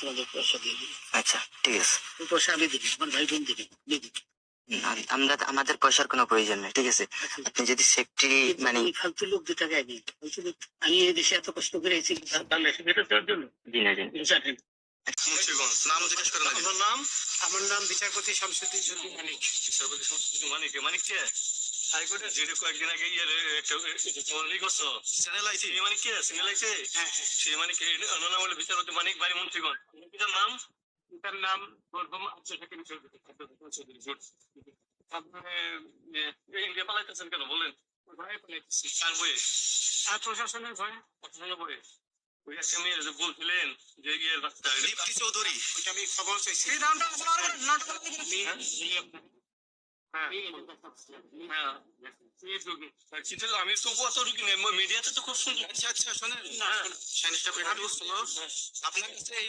তোমাদের পয়সা দিয়ে দিবি। আচ্ছা ঠিক আছে। পয়সা আমি দিবি আমার ভাই বোন দিবি দিবি। আমরা আমাদের পয়সার কোনো প্রয়োজন নেই ঠিক আছে? আপনি যদি সেফটি মানে এই ফালতু লোক দু টাকা আগে আমি এই দেশে এত কষ্ট করে এসেছি বাংলাদেশে ফেরত দেওয়ার জন্য? মুন্সিগঞ্জ নাম জিজ্ঞেস করেন আগে। নাম আমার নাম বিচারপতি শামসুদ্দিন মানিক। বিচারপতি সংস্কৃতি মানিক মানিক কে? হাইকোর্টে যেটা কয়েকদিন আগে ইয়ে একটা ই করছ চ্যানেল আইসি এই মানিক কে চ্যানেল আইসি সেই মানিক অন্য বিচারপতি মানিক বাড়ি মুন্সিগঞ্জ পিতার নাম? তার নাম মরহুম আব্দুল হাকিম চৌধুরী চৌধুরী ইন্ডিয়া পালাইতেছেন কেন? বলেন। ভয়ে পালাইতেছি। কার বইয়ে আর প্রশাসনের ভয়ে। পছন্দ বইয়ে ওই একটা মেয়ের যে বলছিলেন যে ইয়ের বাচ্চা চৌধুরী। ওইটা আমি খবর চাইছি। এই। হ্যাঁ। এই রোগী। কিন্তু আমি তো কত রুগী নেই মিডিয়াতে তো খুব সুন্দর আচ্ছা আচ্ছা শোনেন। হ্যাঁ। আপনার কাছে এই